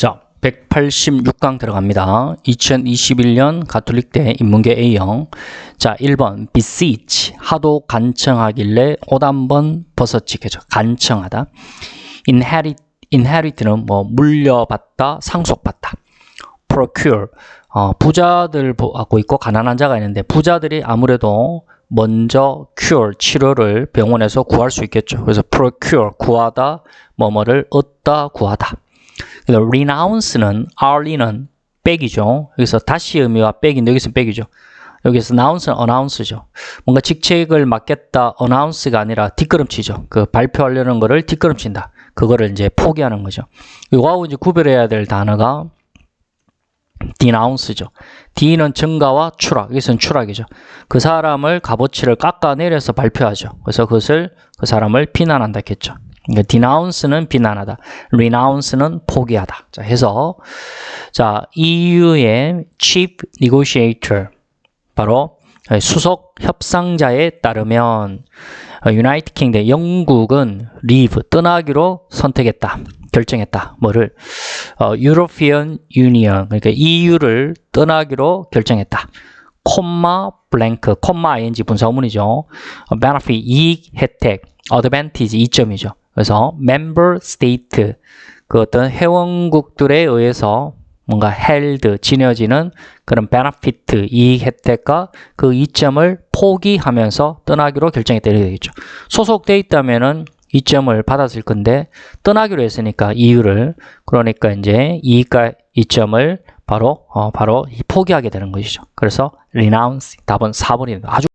자, 186강 들어갑니다. 2021년 가톨릭대 인문계 A형. 자, 1번 beseech 하도 간청하길래 옷 한 번 벗어지게죠. 간청하다. inherit inherit는 뭐 물려받다, 상속받다. procure 어, 부자들 보고 있고 가난한 자가 있는데 부자들이 아무래도 먼저 cure 치료를 병원에서 구할 수 있겠죠. 그래서 procure 구하다, 뭐뭐를 얻다, 구하다. 그래서 renounce는 r는 빼기죠. 여기서 다시 의미와 빼기인데 여기서 빼기죠. 여기서 announce는 announce죠. 뭔가 직책을 맡겠다 announce가 아니라 뒷걸음치죠. 그 발표하려는 거를 뒷걸음친다. 그거를 이제 포기하는 거죠. 이거하고 이제 구별해야 될 단어가 denounce죠. D는 증가와 추락. 여기서는 추락이죠. 그 사람을 값어치를 깎아내려서 발표하죠. 그래서 그것을 그 사람을 비난한다 했겠죠. 그러니까 denounce는 비난하다. renounce는 포기하다. 자, 해서 자, EU의 chief negotiator 바로 수석 협상자에 따르면 유나이트 킹덤 영국은 leave 떠나기로 선택했다. 결정했다. 뭐를 어, European Union 그러니까 EU를 떠나기로 결정했다. 콤마 블랭크 콤마 ing 분사문이죠. 어, benefit 이익 혜택 advantage 이점이죠. 그래서 member state 그 어떤 회원국들에 의해서 뭔가 held 지녀지는 그런 benefit 이익 혜택과 그 이점을 포기하면서 떠나기로 결정했다 이렇게 되겠죠. 소속돼 있다면은 이점을 받았을 건데 떠나기로 했으니까 이유를 그러니까 이제 이익과 이점을 바로 어, 바로 포기하게 되는 것이죠. 그래서 renounce 답은 4번입니다. 아주